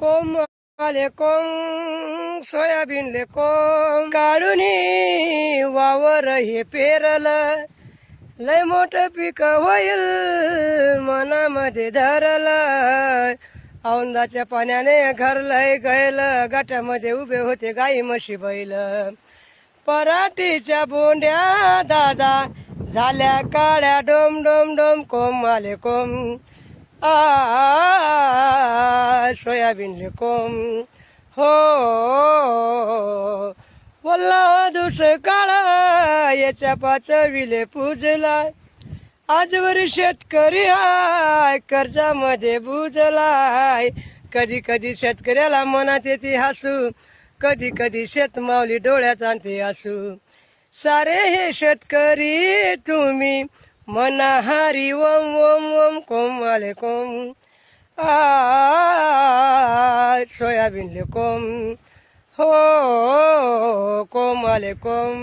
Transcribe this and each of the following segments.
कोम आले कोम सोयाबीनले कोम काढून वावर हे पेरलं लय मोठं पीक होईल मनामध्ये धरलं. औंदाच्या पाण्याने घर लय गयलं गाठ्यामध्ये उभे होते गाई म्हशी बैल. पराठीच्या बोंड्या दादा झाल्या काळ्या डोम डोम डोम कोम आले कोम सोयाबीनले कोम हो वल्ला दुस काळा याच्या पाचविले पूजला आजवर शेतकरी हाय कर्जामध्ये बुजलाय. कधी कधी शेतकऱ्याला मनात येते हसू कधी कधी शेतमावली डोळ्यात आणते हसू सारे हे शेतकरी तुम्ही मनाहारी ओम ओम ओम कोम आले कोम आ सोयाबीनले कोम हो कोम आले कोम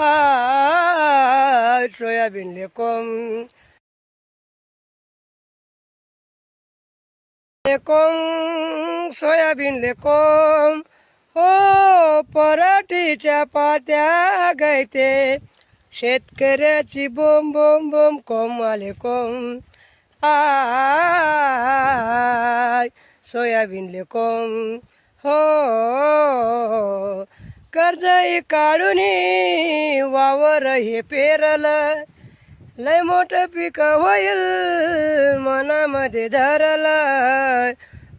आ सोयाबीनले कोम कोम सोयाबीनले कोम हो पराठीच्या पात्या गैते शेतकऱ्याची बोम बोम बोम कोम आले कोम. आय सोयाबीनले कोम. हो कर्ज काढून वावर हे पेरलं. लय मोठं पीक होईल मनामध्ये धरलं.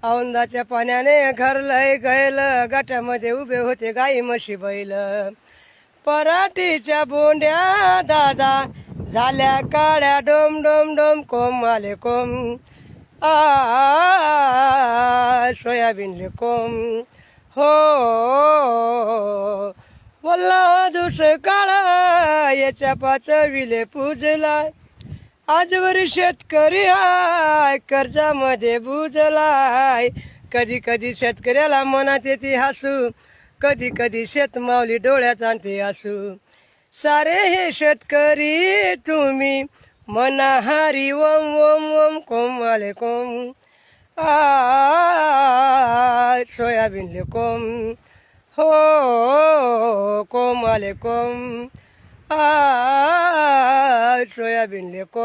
औंदाच्या पाण्याने घर लय गयलं गाठ्यामध्ये उभे होते गाई म्हशी बैल. पराठीच्या बोंड्या दादा. झाल्या काळ्या डोम डोम डोम कोम आले कोम. आ सोयाबीनले कोम. हो वल्ला दुस काळा याच्या पाचविले पूजला आजवर शेतकरी हाय कर्जामध्ये बुजलाय. कधी कधी शेतकऱ्याला मनात येते हसू. कधी कधी शेतमावली डोळ्यात आणते असू सारे हे शेतकरी तुम्ही मनाहारी ओम ओम ओम कोम आले कोम. आ सोयाबीनले कोम. हो कोम आले कोम. आ सोयाबीनले कोम.